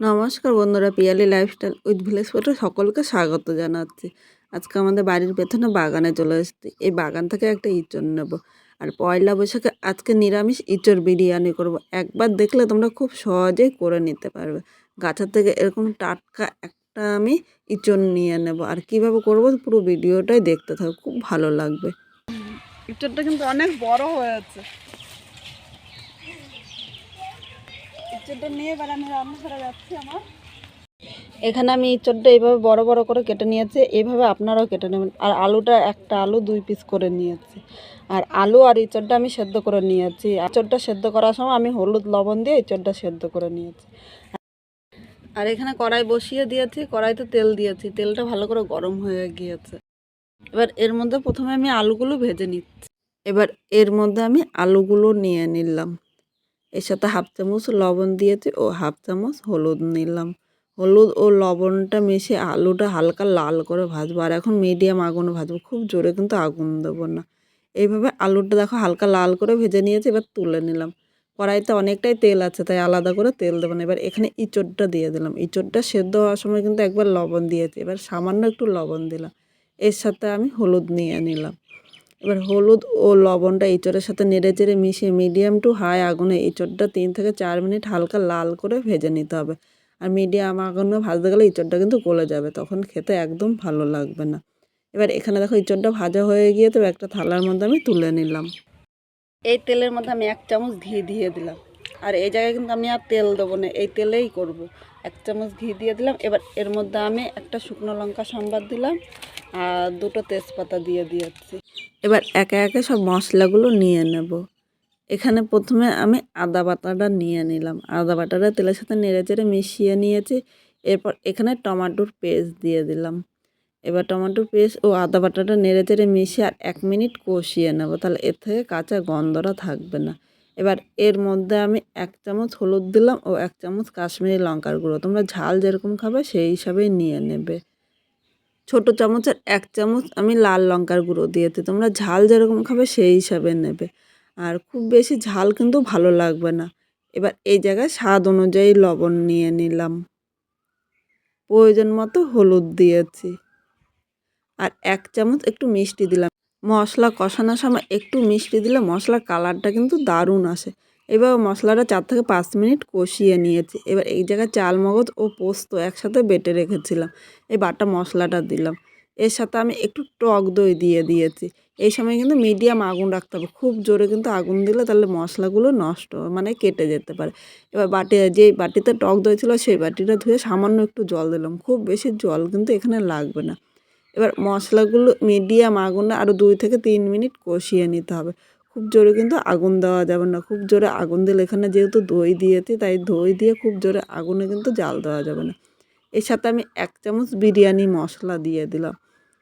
নমস্কার বন্ধুরা, Piyali lifestyle with village photo সকলকে স্বাগত জানাচ্ছি। আজকে আমাদের বাড়ির পেছনে বাগানে চলে এসেছি। এই বাগান থেকে একটা ইঁচড় নেব। আর পয়লা বৈশাখে আজকে নিরামিষ ইঁচড় বিরিয়ানি করব। একবার দেখলে তোমরা খুব সহজেই করে নিতে পারবে। গাছের থেকে এরকম টাটকা একটা আমি ইঁচড় নিয়ে নেব। আর কীভাবে করব পুরো ভিডিওটাই দেখতে থাকো, খুব ভালো লাগবে। ইঁচড়টা কিন্তু অনেক বড় হয়ে হয়েছে। আমি এখানে আমি ইঁচড়টা এইভাবে বড় বড় করে কেটে নিয়েছি, এইভাবে আপনারাও কেটে নেবেন। আর আলুটা একটা আলু দুই পিস করে নিয়েছি। আর আলু আর ইঁচড়টা আমি সেদ্ধ করে নিয়েছি। ইঁচড়টা সেদ্ধ করার সময় আমি হলুদ, লবণ দিয়ে ইঁচড়টা সেদ্ধ করে নিয়েছি। আর এখানে কড়াই বসিয়ে দিয়েছি, কড়াইতে তেল দিয়েছি। তেলটা ভালো করে গরম হয়ে গিয়েছে। এবার এর মধ্যে প্রথমে আমি আলুগুলো ভেজে নিচ্ছি। এবার এর মধ্যে আমি আলুগুলো নিয়ে নিলাম। এর সাথে হাফ চামচ লবণ দিয়েছি ও হাফ চামচ হলুদ নিলাম। হলুদ ও লবণটা মিশে আলুটা হালকা লাল করে ভাজবো। আর এখন মিডিয়াম আগুনে ভাজবো। খুব জোরে কিন্তু আগুন দেবো না। এইভাবে আলুটা দেখো হালকা লাল করে ভেজে নিয়েছি, এবার তুলে নিলাম। কড়াইতে অনেকটাই তেল আছে, তাই আলাদা করে তেল দেবো না। এবার এখানে ইঁচড়টা দিয়ে দিলাম। ইঁচড়টা সেদ্ধ হওয়ার সময় কিন্তু একবার লবণ দিয়েছি। এবার সামান্য একটু লবণ দিলাম। এর সাথে আমি হলুদ নিয়ে নিলাম। এবার হলুদ ও লবণটা ইঁচড়ের সাথে নেড়ে চেড়ে মিশিয়ে মিডিয়াম টু হাই আগুনে ইঁচড়টা তিন থেকে চার মিনিট হালকা লাল করে ভেজে নিতে হবে। আর মিডিয়াম আগুনে ভাজতে গেলে ইঁচড়টা কিন্তু গলে যাবে, তখন খেতে একদম ভালো লাগবে না। এবার এখানে দেখো ইঁচড়টা ভাজা হয়ে গিয়ে তো একটা থালার মধ্যে আমি তুলে নিলাম। এই তেলের মধ্যে আমি এক চামচ ঘি দিয়ে দিলাম। আর এই জায়গায় কিন্তু আমি আর তেল দেবো না, এই তেলেই করব। এক চামচ ঘি দিয়ে দিলাম। এবার এর মধ্যে আমি একটা শুকনো লঙ্কা সম্বাদ দিলাম আর দুটো তেজপাতা দিয়ে দিয়েছি। এবার একে একে সব মশলাগুলো নিয়ে নেব। এখানে প্রথমে আমি আদা বাটাটা নিয়ে নিলাম। আদা বাটাটা তেলের সাথে নেড়ে চেড়ে মিশিয়ে নিয়েছি। এরপর এখানে টমাটোর পেস্ট দিয়ে দিলাম। এবার টমেটোর পেস্ট ও আদা বাটাটা নেড়ে চেড়ে মিশিয়ে আর এক মিনিট কষিয়ে নেব। তাহলে এর থেকে কাঁচা গন্ধটা থাকবে না। এবার এর মধ্যে আমি এক চামচ হলুদ দিলাম ও এক চামচ কাশ্মীরি লঙ্কার গুঁড়ো। তোমরা ঝাল যেরকম খাবে সেই হিসাবেই নিয়ে নেবে। ছোট চামচের এক চামচ আমি লাল লঙ্কার গুঁড়ো দিয়েছি। তোমরা ঝাল যেরকম খাবে সেই হিসাবে নেবে। আর খুব বেশি ঝাল কিন্তু ভালো লাগবে না। এবার এই জায়গায় স্বাদ অনুযায়ী লবণ নিয়ে নিলাম। প্রয়োজন মতো হলুদ দিয়েছি। আর এক চামচ একটু মিষ্টি দিলাম। মশলা কষানোর সময় একটু মিষ্টি দিলে মশলার কালারটা কিন্তু দারুণ আসে। এবার মশলাটা চার থেকে পাঁচ মিনিট কষিয়ে নিয়েছি। এবার এই জায়গায় চাল মগজ ও পোস্ত একসাথে বেটে রেখেছিলাম। এই বাটা মশলাটা দিলাম। এর সাথে আমি একটু টক দই দিয়ে দিয়েছি। এই সময় কিন্তু মিডিয়াম আগুন রাখতে হবে। খুব জোরে কিন্তু আগুন দিলে তাহলে মশলাগুলো নষ্ট মানে কেটে যেতে পারে। এবার বাটি যে বাটিতে টক দই ছিল, সেই বাটিটা ধুয়ে সামান্য একটু জল দিলাম। খুব বেশি জল কিন্তু এখানে লাগবে না। এবার মশলাগুলো মিডিয়াম আগুনে আরও দুই থেকে তিন মিনিট কষিয়ে নিতে হবে। খুব জোরে কিন্তু আগুন দেওয়া যাবে না। খুব জোরে আগুন দিলে এখানে যেহেতু দই দিয়েছি, তাই দই দিয়ে খুব জোরে আগুনে কিন্তু জাল দেওয়া যাবে না। এর সাথে আমি এক চামচ বিরিয়ানি মশলা দিয়ে দিলাম।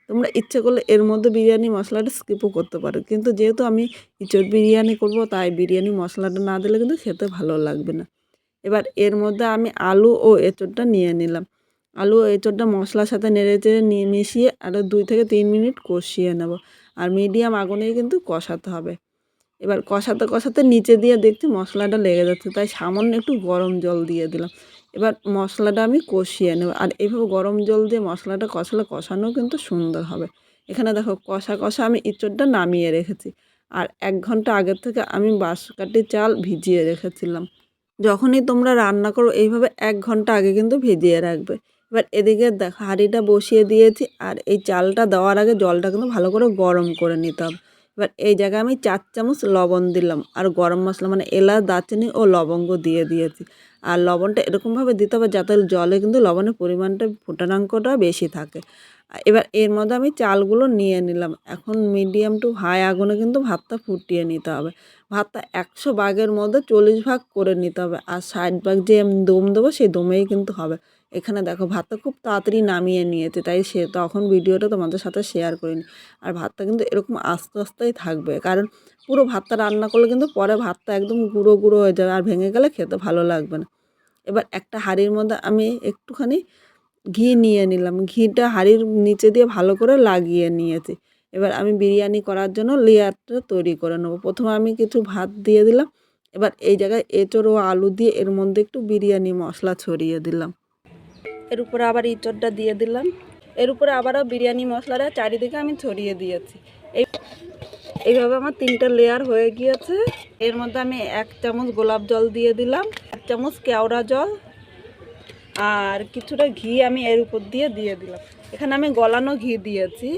তোমরা ইচ্ছে করলে এর মধ্যে বিরিয়ানি মশলাটা স্কিপও করতে পারো। কিন্তু যেহেতু আমি ইঁচড় বিরিয়ানি করব, তাই বিরিয়ানি মশলাটা না দিলে কিন্তু খেতে ভালো লাগবে না। এবার এর মধ্যে আমি আলু ও এঁচড়টা নিয়ে নিলাম। আলু এঁচড়টা মশলার সাথে নেড়ে চেড়ে নিয়ে মিশিয়ে আরও দুই থেকে তিন মিনিট কষিয়ে নেব। আর মিডিয়াম আগুনেই কিন্তু কষাতে হবে। এবার কষাতে কষাতে নিচে দিয়ে দেখছি মশলাটা লেগে যাচ্ছে, তাই সামান্য একটু গরম জল দিয়ে দিলাম। এবার মশলাটা আমি কষিয়ে নেব। আর এইভাবে গরম জল দিয়ে মশলাটা কষালে কষানো কিন্তু সুন্দর হবে। এখানে দেখো, কষা কষা আমি ইঁচড়টা নামিয়ে রেখেছি। আর এক ঘণ্টা আগের থেকে আমি বাঁশকাঠি চাল ভিজিয়ে রেখেছিলাম। যখনই তোমরা রান্না করো, এইভাবে এক ঘণ্টা আগে কিন্তু ভিজিয়ে রাখবে। এবার এদিকে দেখো, হাঁড়িটা বসিয়ে দিয়েছি আর এই চালটা দেওয়ার আগে জলটা কিন্তু ভালো করে গরম করে নিতে হবে। এবার এই জায়গায় আমি চার চামচ লবণ দিলাম আর গরম মশলা মানে এলাচ, দারচিনি ও লবঙ্গ দিয়ে দিয়েছি। আর লবণটা এরকমভাবে দিতে হবে যাতে জলে কিন্তু লবণের পরিমাণটা ফুটানাঙ্কটা বেশি থাকে। এবার এর মধ্যে আমি চালগুলো নিয়ে নিলাম। এখন মিডিয়াম টু হাই আগুনে কিন্তু ভাতটা ফুটিয়ে নিতে হবে। ভাতটা একশো ভাগের মধ্যে চল্লিশ ভাগ করে নিতে হবে। আর ষাট ভাগ যে দম দেবো সেই দমেই কিন্তু হবে। এখানে দেখো, ভাতটা খুব তাড়াতাড়ি নামিয়ে নিয়েছে, তাই সে তখন ভিডিওটা তোমাদের সাথে শেয়ার করিনি। আর ভাতটা কিন্তু এরকম আস্তে আস্তেই থাকবে, কারণ পুরো ভাতটা রান্না করলে কিন্তু পরে ভাতটা একদম গুঁড়ো গুঁড়ো হয়ে যাবে, আর ভেঙে গেলে খেতে ভালো লাগবে না। এবার একটা হাঁড়ির মধ্যে আমি একটুখানি ঘি নিয়ে নিলাম, ঘিটা হাঁড়ির নিচে দিয়ে ভালো করে লাগিয়ে নিয়েছি। এবার আমি বিরিয়ানি করার জন্য লেয়ারটা তৈরি করে নেব। প্রথমে আমি কিছু ভাত দিয়ে দিলাম, এবার এই জায়গায় এঁচড় ও আলু দিয়ে এর মধ্যে একটু বিরিয়ানি মশলা ছড়িয়ে দিলাম। এর উপরে আবার ইঁচড়টা দিয়ে দিলাম। এর উপরে আবারও বিরিয়ানি মশলাটা চারিদিকে আমি ছড়িয়ে দিয়েছি। এই এইভাবে আমার তিনটা লেয়ার হয়ে গিয়েছে। এর মধ্যে আমি এক চামচ গোলাপ জল দিয়ে দিলাম, এক চামচ কেওড়া জল, আর কিছুটা ঘি আমি এর উপর দিয়ে দিয়ে দিলাম। এখানে আমি গলানো ঘি দিয়েছি।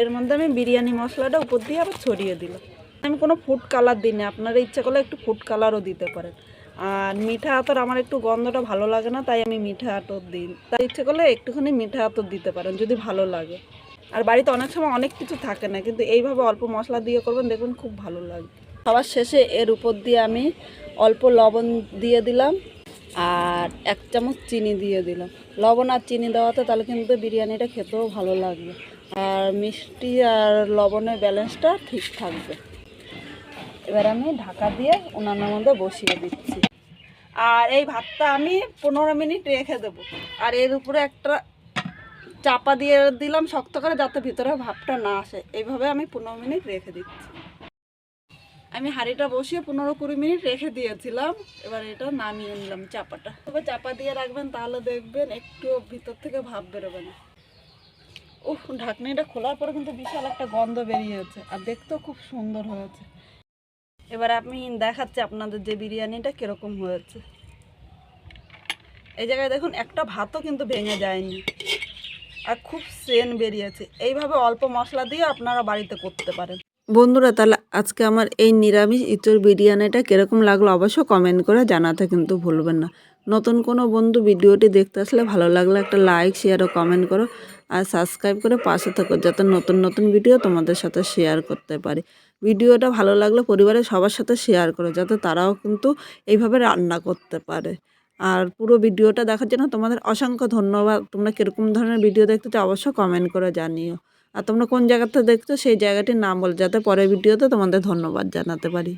এর মধ্যে আমি বিরিয়ানি মশলাটা উপর দিয়ে আবার ছড়িয়ে দিলাম। আমি কোনো ফুড কালার দিই না আপনারা ইচ্ছা করলে একটু ফুড কালারও দিতে পারেন। আর মিঠা আতর আমার একটু গন্ধটা ভালো লাগে না, তাই আমি মিঠা আতর দিই। তাই ইচ্ছে করলে একটুখানি মিঠা আতর দিতে পারেন, যদি ভালো লাগে। আর বাড়িতে অনেক সময় অনেক কিছু থাকে না, কিন্তু এইভাবে অল্প মশলা দিয়ে করবেন, দেখবেন খুব ভালো লাগবে সবার শেষে এর উপর দিয়ে আমি অল্প লবণ দিয়ে দিলাম, আর এক চামচ চিনি দিয়ে দিলাম। লবণ আর চিনি দেওয়াতে তাহলে কিন্তু বিরিয়ানিটা খেতেও ভালো লাগবে। আর মিষ্টি আর লবণের ব্যালেন্সটা ঠিক থাকবে। এবার আমি ঢাকা দিয়ে উনানের মধ্যে বসিয়ে দিচ্ছি। আর এই ভাতটা আমি পনেরো মিনিট রেখে দেবো। আর এর উপরে একটা চাপা দিয়ে দিলাম শক্ত করে যাতে ভিতরে ভাবটা না আসে। এইভাবে আমি পনেরো মিনিট রেখে দিচ্ছি। আমি হাঁড়িটা বসিয়ে পনেরো কুড়ি মিনিট রেখে দিয়েছিলাম। এবার এটা নামিয়ে নিলাম চাপাটা। তবে চাপা দিয়ে রাখবেন তাহলে দেখবেন একটু ভিতর থেকে ভাব বেরোবে না। উফ, ঢাকনিটা খোলার পরে কিন্তু বিশাল একটা গন্ধ বেরিয়েছে। আর দেখতেও খুব সুন্দর হয়েছে। এবার আমি দেখাচ্ছি আপনাদের যে বিরিয়ানিটা কীরকম হয়েছে। এই জায়গায় দেখুন, একটা ভাতও কিন্তু ভেঙে যায়নি। আর খুব সেন বেরিয়েছে। এইভাবে অল্প মশলা দিয়ে আপনারা বাড়িতে করতে পারেন। বন্ধুরা, তাহলে আজকে আমার এই নিরামিষ ইঁচড় বিরিয়ানিটা কীরকম লাগল অবশ্য কমেন্ট করে জানাতে কিন্তু ভুলবেন না। নতুন কোনো বন্ধু ভিডিওটি দেখতে আসলে ভালো লাগলে একটা লাইক শেয়ার ও কমেন্ট করো। আর সাবস্ক্রাইব করে পাশে থাকো, যাতে নতুন নতুন ভিডিও তোমাদের সাথে শেয়ার করতে পারি। ভিডিওটা ভালো লাগলে পরিবারের সবার সাথে শেয়ার করো, যাতে তারাও কিন্তু এইভাবে রান্না করতে পারে। আর পুরো ভিডিওটা দেখার জন্য তোমাদের অসংখ্য ধন্যবাদ। তোমরা কীরকম ধরনের ভিডিও দেখতে চাও অবশ্যই কমেন্ট করে জানিও। আর তোমরা কোন জায়গাতে দেখছ সেই জায়গাটির নাম বল, যাতে পরের ভিডিওতে তোমাদের ধন্যবাদ জানাতে পারি।